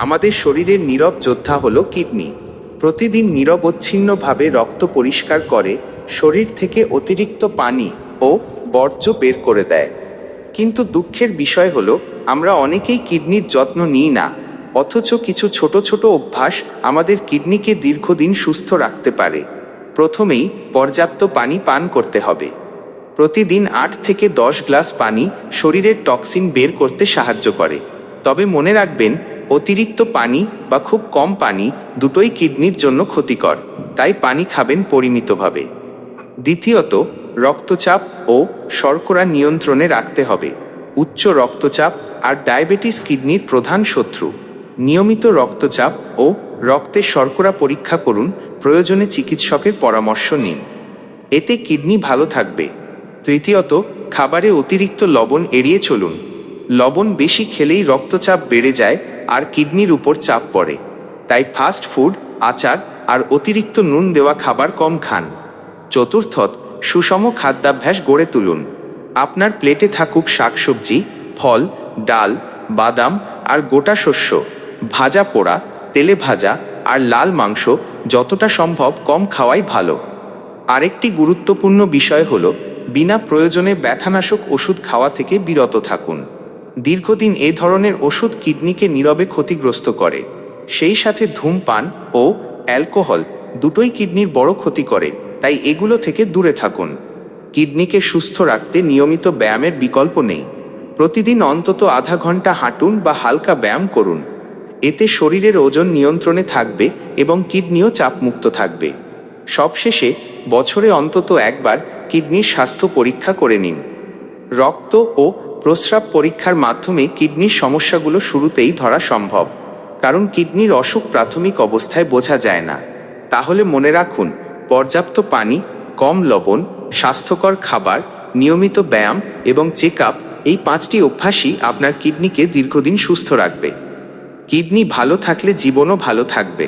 আমাদের শরীরের নীরব যোদ্ধা হলো কিডনি। প্রতিদিন নিরবচ্ছিন্নভাবে রক্ত পরিষ্কার করে, শরীর থেকে অতিরিক্ত পানি ও বর্জ্য বের করে দেয়। কিন্তু দুঃখের বিষয় হলো, আমরা অনেকেই কিডনির যত্ন নিই না, অথচ কিছু ছোট ছোট অভ্যাস আমাদের কিডনিকে দীর্ঘদিন সুস্থ রাখতে পারে। প্রথমেই পর্যাপ্ত পানি পান করতে হবে। প্রতিদিন আট থেকে দশ গ্লাস পানি শরীরের টক্সিন বের করতে সাহায্য করে। তবে মনে রাখবেন অতিরিক্ত পানি বা খুব কম পানি দুটোই কিডনির জন্য ক্ষতিকর, তাই পানি খাবেন পরিমিতভাবে। দ্বিতীয়ত, রক্তচাপ ও শর্করা নিয়ন্ত্রণে রাখতে হবে। উচ্চ রক্তচাপ আর ডায়াবেটিস কিডনির প্রধান শত্রু। নিয়মিত রক্তচাপ ও রক্তের শর্করা পরীক্ষা করুন, প্রয়োজনে চিকিৎসকের পরামর্শ নিন। এতে কিডনি ভালো থাকবে। তৃতীয়ত, খাবারে অতিরিক্ত লবণ এড়িয়ে চলুন। লবণ বেশি খেলেই রক্তচাপ বেড়ে যায় আর কিডনির উপর চাপ পড়ে। তাই ফাস্ট ফুড, আচার আর অতিরিক্ত নুন দেওয়া খাবার কম খান। চতুর্থত, সুষম খাদ্যাভ্যাস গড়ে তুলুন। আপনার প্লেটে থাকুক শাকসবজি, ফল, ডাল, বাদাম আর গোটা শস্য। ভাজা পোড়া, তেলে ভাজা আর লাল মাংস যতটা সম্ভব কম খাওয়াই ভালো। আরেকটি গুরুত্বপূর্ণ বিষয় হল, বিনা প্রয়োজনে ব্যথানাশক ওষুধ খাওয়া থেকে বিরত থাকুন। দীর্ঘদিন এ ধরনের ওষুধ কিডনিকে নীরবে ক্ষতিগ্রস্ত করে। সেই সাথে ধূমপান ও অ্যালকোহল দুটোই কিডনির বড় ক্ষতি করে, তাই এগুলো থেকে দূরে থাকুন। কিডনিকে সুস্থ রাখতে নিয়মিত ব্যায়ামের বিকল্প নেই। প্রতিদিন অন্তত আধা ঘণ্টা হাঁটুন বা হালকা ব্যায়াম করুন। এতে শরীরের ওজন নিয়ন্ত্রণে থাকবে এবং কিডনিও চাপমুক্ত থাকবে। সবশেষে বছরে অন্তত একবার কিডনির স্বাস্থ্য পরীক্ষা করে নিন। রক্ত ও প্রস্রাব পরীক্ষার মাধ্যমে কিডনির সমস্যাগুলো শুরুতেই ধরা সম্ভব। কারণ কিডনির অসুখ প্রাথমিক অবস্থায় বোঝা যায় না। তাহলে মনে রাখুন, পর্যাপ্ত পানি, কম লবণ, স্বাস্থ্যকর খাবার, নিয়মিত ব্যায়াম এবং চেক এই পাঁচটি অভ্যাসই আপনার কিডনিকে দীর্ঘদিন সুস্থ রাখবে। কিডনি ভালো থাকলে জীবনও ভালো থাকবে।